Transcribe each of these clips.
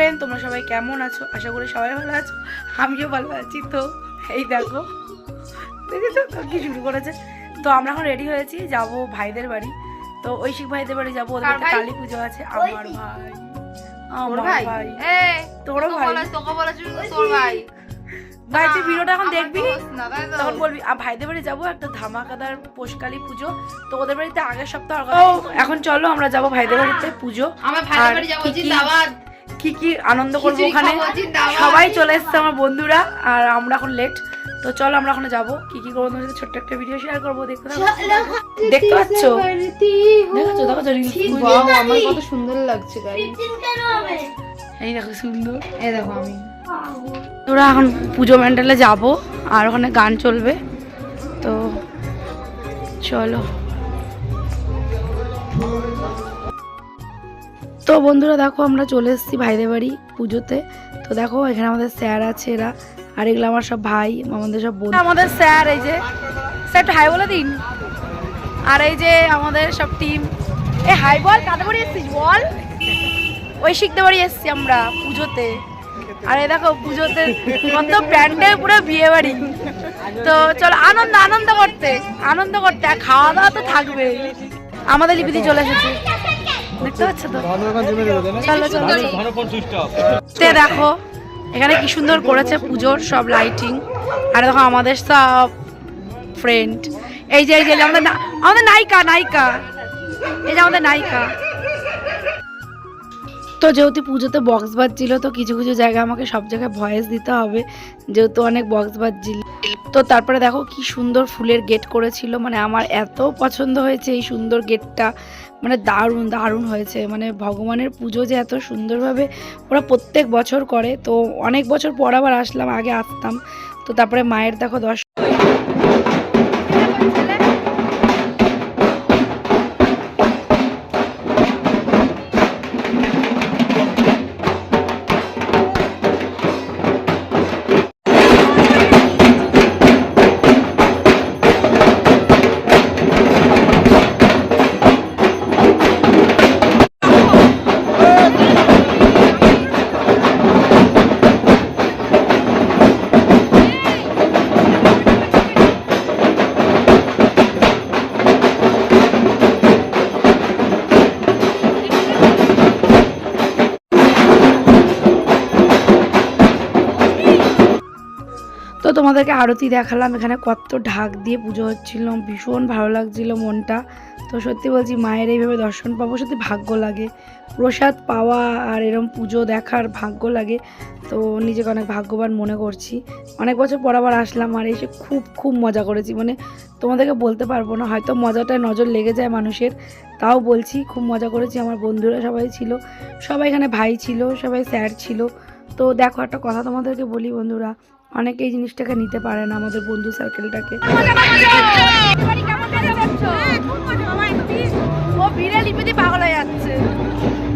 Friend তোমরা সবাই কেমন আছো? আশা করি সবাই ভালো আছো। আমিও ভালো আছি তো। এই দেখো। দেখেছ তো কি শুরু করেছে? তো আমরা এখন রেডি হয়েছি যাব ভাইদের বাড়ি। তো ঐশিক ভাইদের বাড়ি যাব ওদের কালী পুজো আছে আমার ভাই। আমার ভাই? তোকে তোর ভাই। ভাই তুই ভিডিওটা এখন দেখবি? তখন বলবি আ, ভাইদের বাড়ি যাব একটা ধামাকাদার পোষকালী পুজো। তো ওদের বাড়িতে আগের সপ্তাহ এখন চলো আমরা যাব ভাইদের বাড়িতে পুজো। আমার ভাইদের আর বাড়ি যাব কি কি- আনন্দ করব ওখানে? সবাই চলে এসছে আমার বন্ধুরা আর আমরা এখন লেট তো চলো আমরা ওখানে যাব। কি কি করব তোমার ছোট্ট একটা ভিডিও শেয়ার করব দেখতে দেখতে পাচ্ছ? রিলস আমার কত সুন্দর লাগছে এই দেখো সুন্দর। এই দেখো আমি। তোরা এখন পুজো ম্যান্ডেলে যাব আর ওখানে গান চলবে। তো চলো। তো বন্ধুরা দেখো, আমরা চলে এসেছি ভাইদের বাড়ি পুজোতে। তো দেখো, এখানে আমাদের স্যার আছে এরা। আর এগুলো আমার সব ভাই, আমাদের সব বন্ধু আমাদের স্যার, এই যে, স্যার হাই বলে দিন। আর এই যে আমাদের সব টিম এ হাই বল, কাদের বাড়ি এসছিস? বল। ওই শিখতে বাড়ি এসছি আমরা পুজোতে। আর এই দেখো, পুজোতে কত প্যান্ডেল, পুরো বিয়ে বাড়ি। তো চলো, আনন্দ আনন্দ করতে আনন্দ করতে, আর খাওয়া দাওয়া তো থাকবে আমাদের লিপিদি চলে এসেছে। দেখতে পাচ্ছ তো? চলো চলো। দেখো এখানে কি সুন্দর করেছে পুজোর সব লাইটিং আর দেখো আমাদের সব ফ্রেন্ড এই যে এই যে আমাদের আমাদের নায়িকা নায়িকা। এই যে আমাদের নায়িকা। তো যেহেতু পুজোতে বক্স বাজছিল তো কিছু কিছু জায়গায় আমাকে সব জায়গায় ভয়েস দিতে হবে। যেহেতু অনেক বক্স বাজছিল। তো তারপরে দেখো কি সুন্দর ফুলের গেট করেছিল। মানে আমার এত পছন্দ হয়েছে এই সুন্দর গেটটা মানে দারুণ দারুণ হয়েছে। মানে ভগবানের পুজো যে এত সুন্দরভাবে ওরা প্রত্যেক বছর করে, তো অনেক বছর পর আবার আসলাম, আগে আসতাম। তো তারপরে মায়ের দেখো দশ তোমাদেরকে আরতি দেখালাম, এখানে কত ঢাক দিয়ে পুজো হচ্ছিল, ভীষণ ভালো লাগছিল মনটা। তো সত্যি বলছি, মায়ের এইভাবে দর্শন পাবো, সত্যি ভাগ্য লাগে। প্রসাদ পাওয়া আর এরম পুজো দেখার ভাগ্য লাগে, তো নিজেকে অনেক ভাগ্যবান মনে করছি। অনেক বছর পর আবার আসলাম আর এসে খুব খুব মজা করেছি। মানে তোমাদেরকে বলতে পারব না, হয়তো মজাটায় নজর লেগে যায় মানুষের, তাও বলছি, খুব মজা করেছি। আমার বন্ধুরা সবাই ছিল, সবাই এখানে ভাই ছিল, সবাই স্যার ছিল। তো দেখো একটা কথা তোমাদেরকে বলি বন্ধুরা অনেকে এই জিনিসটাকে নিতে পারে না আমাদের বন্ধু সার্কেলটাকে পাগল হয়ে যাচ্ছে।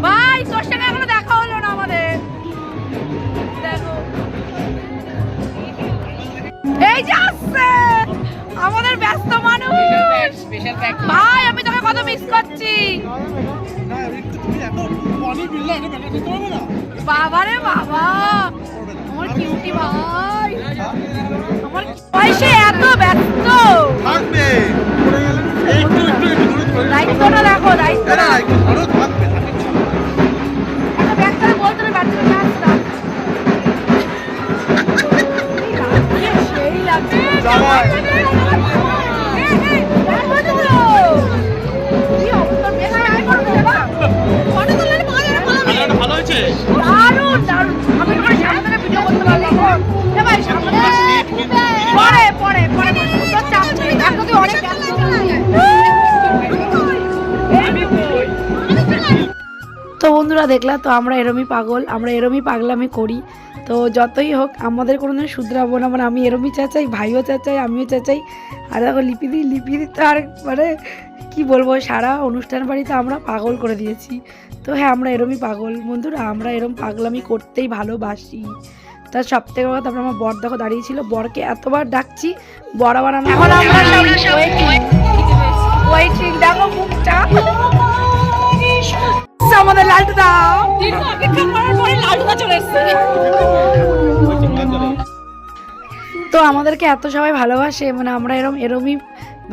ভাই তোর সঙ্গে এখনও দেখা হলো না আমাদের। এই যে আসছে! আমাদের ব্যস্ত মানুষ! ভাই আমি তোকে কত মিস করছি। বাবা রে বাবা! আমার কিউটি ভাই। আমার ভাই সে এত ব্যস্ত। থাকবে। একটু একটু একটু দায়িত্বটা দেখো দায়িত্বটা। না থাকবে করে বলতো না বাচ্চাটা কাজটা সেই লাগছে। ভালো হয়েছে? দারুণ দারুণ। আমি ভিডিও করতে পারলাম। এ সামনে পরে পরে পরে তোর চাপ নেই। এখন তুই অনেক তো বন্ধুরা দেখলা তো আমরা এরমই পাগল আমরা এরমই পাগলামি করি। তো যতই হোক আমাদের কোনো দিন শুধরাবো না মানে আমি এরমই চাচাই ভাইও চাচাই আমিও চাচাই। আর দেখো লিপিদি লিপিদি তো আর মানে কি বলব সারা অনুষ্ঠান বাড়িতে আমরা পাগল করে দিয়েছি। তো হ্যাঁ আমরা এরমই পাগল। বন্ধুরা আমরা এরম পাগলামি করতেই ভালোবাসি। তার সব থেকে বড় তারপর আমার বর দেখো দাঁড়িয়েছিল বরকে এতবার ডাকছি বর আবার আমরা এখন আমরা ওয়েটিং। দেখো মুখটা। আমাদের লালটু তো আমাদেরকে এত সবাই ভালোবাসে মানে আমরা এরম এরমই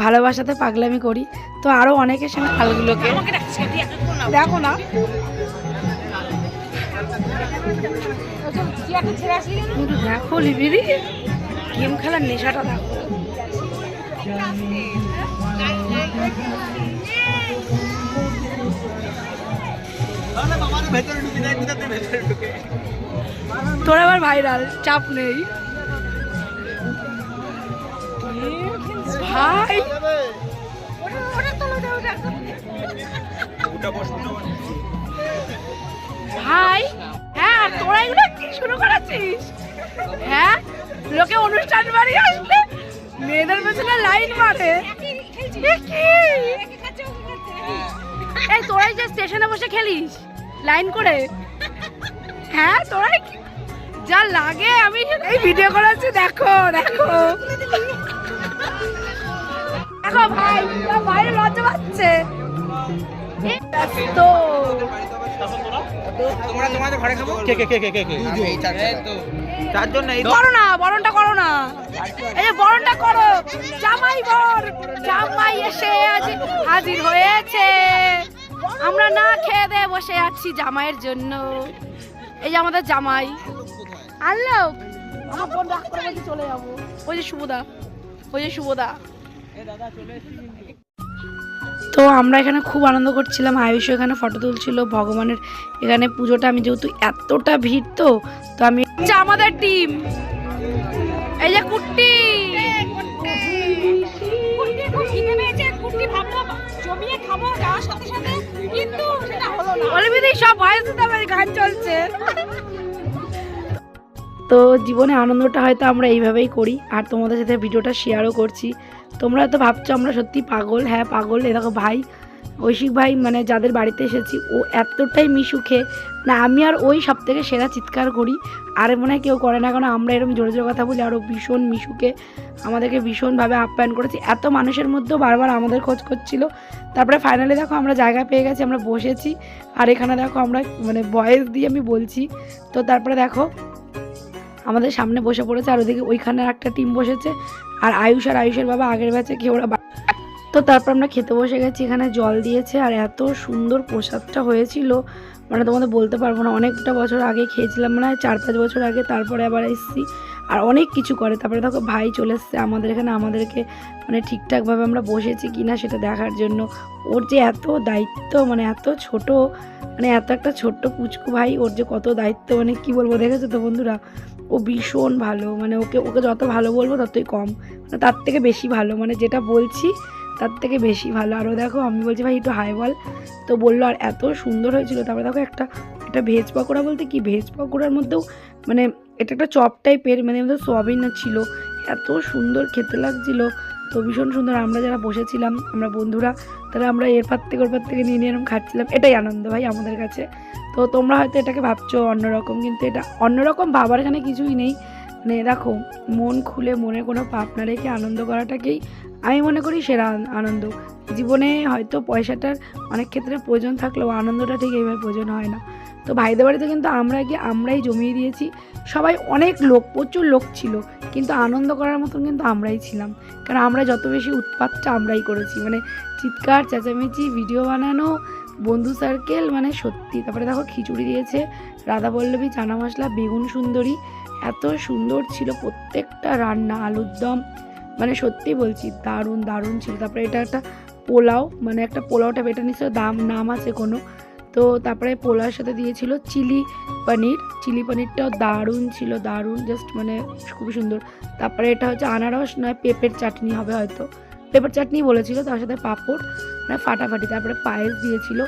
ভালোবাসাতে পাগলামি করি। তো আরও অনেকের সঙ্গে খালগুলোকে দেখো না। কিন্তু দেখো লিবিরি গেম খেলার নেশাটা দেখো। তোর আবার ভাইরাল চাপ নেই। ভাই। ভাই হ্যাঁ তোরা এগুলো কি শুরু করেছিস? হ্যাঁ লোকে অনুষ্ঠান বাড়ি আসলে মেয়েদের পেছনে লাইন মারে। এই তোরাই যে স্টেশনে বসে খেলিস লাইন করে। হ্যাঁ তোরাই যা লাগে আমি এই ভিডিও করাচ্ছি দেখো দেখো। ভাই বাইরে লজ্জা পাচ্ছে। এ তোমরা তোমাদের ঘরে খাব? কে কে কে কে কে কে? তার জন্য করো না বরণটা করো না। এই যে বরণটা করো। জামাই বর জামাই এসে আজ হাজির হয়েছে। আমরা না খেয়ে দিয়ে বসে আছি জামাইয়ের জন্য। এই যে আমাদের জামাই। আনলো আমার বোন রাগ করে চলে যাব। ওই যে শুভদা ওই যে শুভদা। তো আমরা এখানে খুব আনন্দ করছিলাম। আয়ুষ এখানে ফটো তুলছিল, ভগবানের এখানে পুজোটা। আমি যেহেতু এতটা ভিড় তো তো আমি আমাদের টিম এই যে কুট্টি। সব ভয়েস গান চলছে। তো জীবনে আনন্দটা হয়তো আমরা এইভাবেই করি। আর তোমাদের সাথে ভিডিওটা শেয়ারও করছি। তোমরা হয়তো ভাবছ আমরা সত্যি পাগল? হ্যাঁ পাগল। এ দেখো ভাই, ঐশিক ভাই মানে যাদের বাড়িতে এসেছি, ও এতটাই মিশুখে না, আমি আর ওই সব থেকে সেরা চিৎকার করি। আর মনে হয় কেউ করে না, কারণ আমরা এরকম জোরে জোরে কথা বলি আরও ভীষণ মিশুকে। আমাদেরকে ভীষণভাবে আপ্যায়ন করেছি। এত মানুষের মধ্যেও বারবার আমাদের খোঁজ করছিল। তারপরে ফাইনালি দেখো আমরা জায়গা পেয়ে গেছি, আমরা বসেছি। আর এখানে দেখো আমরা মানে ভয়েস দিয়ে আমি বলছি। তো তারপরে দেখো আমাদের সামনে বসে পড়েছে আর ওদিকে ওইখানে একটা টিম বসেছে। আর আয়ুষ আর আয়ুষের বাবা আগের ব্যাচে কি ওরা তো তারপর আমরা খেতে বসে গেছি, এখানে জল দিয়েছে আর এত সুন্দর প্রসাদটা হয়েছিল। মানে তোমাদের বলতে পারব না, অনেকটা বছর আগে খেয়েছিলাম মানে চার পাঁচ বছর আগে তারপরে আবার এসেছি। আর অনেক কিছু করে, তারপরে দেখো ভাই চলে এসছে আমাদের এখানে, আমাদেরকে মানে ঠিকঠাকভাবে আমরা বসেছি কিনা সেটা দেখার জন্য। ওর যে এত দায়িত্ব মানে এত ছোট মানে এত একটা ছোট্ট পুচকু ভাই, ওর যে কত দায়িত্ব মানে কি বলব, দেখেছ তো বন্ধুরা? ও ভীষণ ভালো মানে ওকে ওকে যত ভালো বলব ততই কম। মানে তার থেকে বেশি ভালো মানে যেটা বলছি তার থেকে বেশি ভালো। আরও দেখো আমি বলছি ভাই একটু হাই বল। তো বলল আর এত সুন্দর হয়েছিল। তারপরে দেখো একটা একটা ভেজ পকোড়া বলতে কি? ভেজ পকোড়ার মধ্যেও মানে এটা একটা চপ টাইপের মানে আমাদের সোয়াবিন ছিল। এত সুন্দর খেতে লাগছিল। তো ভীষণ সুন্দর। আমরা যারা বসেছিলাম আমরা বন্ধুরা তাহলে আমরা এর পার থেকে ওর পার থেকে নিয়ে নিয়ে এরকম খাচ্ছিলাম। এটাই আনন্দ ভাই আমাদের কাছে। তো তোমরা হয়তো এটাকে ভাবছ অন্যরকম, কিন্তু এটা অন্যরকম ভাবার এখানে কিছুই নেই। মানে দেখো, মন খুলে মনে কোনো পাপ না রেখে আনন্দ করাটাকেই আমি মনে করি সেরা আনন্দ। জীবনে হয়তো পয়সাটার অনেক ক্ষেত্রে প্রয়োজন থাকলেও আনন্দটা ঠিক এইভাবে প্রয়োজন হয় না। তো ভাইদের বাড়িতে কিন্তু আমরা গিয়ে আমরাই জমিয়ে দিয়েছি। সবাই অনেক লোক, প্রচুর লোক ছিল, কিন্তু আনন্দ করার মতন কিন্তু আমরাই ছিলাম। কারণ আমরা যত বেশি উৎপাতটা আমরাই করেছি। মানে চিৎকার, চেঁচামেচি ভিডিও বানানো, বন্ধু সার্কেল মানে সত্যি। তারপরে দেখো খিচুড়ি দিয়েছে রাধা পল্লবী চানা মশলা, বেগুন সুন্দরী। এত সুন্দর ছিল প্রত্যেকটা রান্না, আলুর দম। মানে সত্যি বলছি, দারুণ দারুণ ছিল। তারপরে এটা একটা পোলাও মানে একটা পোলাওটা এটা নিশ্চয় দাম, নাম আছে কোনো। তো তারপরে পোলার সাথে দিয়েছিল চিলি পনির। চিলি পনিরটাও দারুণ ছিল, দারুণ জাস্ট মানে খুবই সুন্দর। তারপরে এটা হচ্ছে আনারস, নয় পেঁপের চাটনি হবে হয়তো। পেঁপের চাটনি বলেছিল, তার সাথে পাঁপড় মানে ফাটাফাটি। তারপরে পায়েস দিয়েছিল।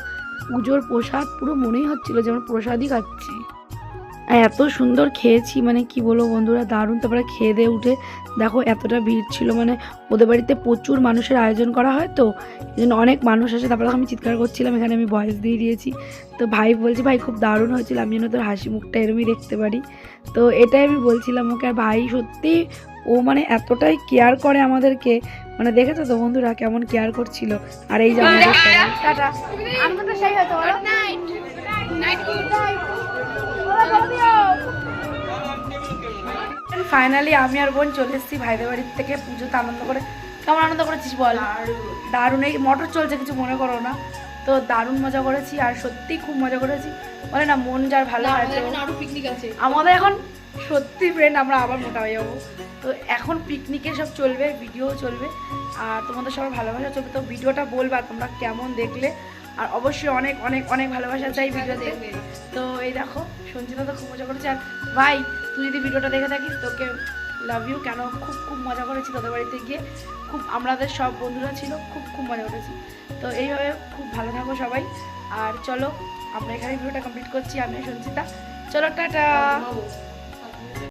পুজোর প্রসাদ, পুরো মনেই হচ্ছিল যেমন প্রসাদই খাচ্ছি। আর এত সুন্দর খেয়েছি মানে কি বলব বন্ধুরা দারুণ। তারপরে খেয়ে দিয়ে উঠে দেখো এতটা ভিড় ছিল মানে ওদের বাড়িতে প্রচুর মানুষের আয়োজন করা হয় তো এই জন্য অনেক মানুষ আসে। তারপরে আমি চিৎকার করছিলাম এখানে আমি ভয়েস দিয়ে দিয়েছি। তো ভাই বলছি ভাই খুব দারুণ হয়েছিল আমি যেন তোর হাসি মুখটা এরমই দেখতে পারি। তো এটাই আমি বলছিলাম ওকে আর ভাই সত্যি ও মানে এতটাই কেয়ার করে আমাদেরকে। মানে দেখেছ তো বন্ধুরা কেমন কেয়ার করছিল। আর এই যে আমাদের টাটা। ফাইনালি আমি আর বোন চলে এসেছি ভাইদের বাড়ির থেকে। পুজোতে আনন্দ করে। কেমন আনন্দ করেছিস বল? দারুণ। এই মোটর চলছে কিছু মনে করো না। তো দারুণ মজা করেছি আর সত্যি খুব মজা করেছি। বলে না মন যার ভালো আমাদের এখন সত্যি ফ্রেন্ড আমরা আবার মোটা হয়ে যাব। তো এখন পিকনিকে সব চলবে ভিডিও চলবে। আর তোমাদের সবার ভালোবাসা চলবে। তো ভিডিওটা বলবা তোমরা কেমন দেখলে। আর অবশ্যই অনেক অনেক অনেক ভালোবাসা চাই ভিডিওতে। তো এই দেখো সঞ্চিতা তো খুব মজা করেছে। আর ভাই, তুই যদি ভিডিওটা দেখে থাকিস, তোকে লাভ ইউ কেন? খুব খুব মজা করেছি তোদের বাড়িতে গিয়ে। খুব আমাদের সব বন্ধুরা ছিল, খুব খুব মজা করেছি। তো এইভাবে খুব ভালো থাকো সবাই। আর চলো, আমরা এখানে ভিডিওটা কমপ্লিট করছি, আমি সঞ্চিতা চলো, টাটা!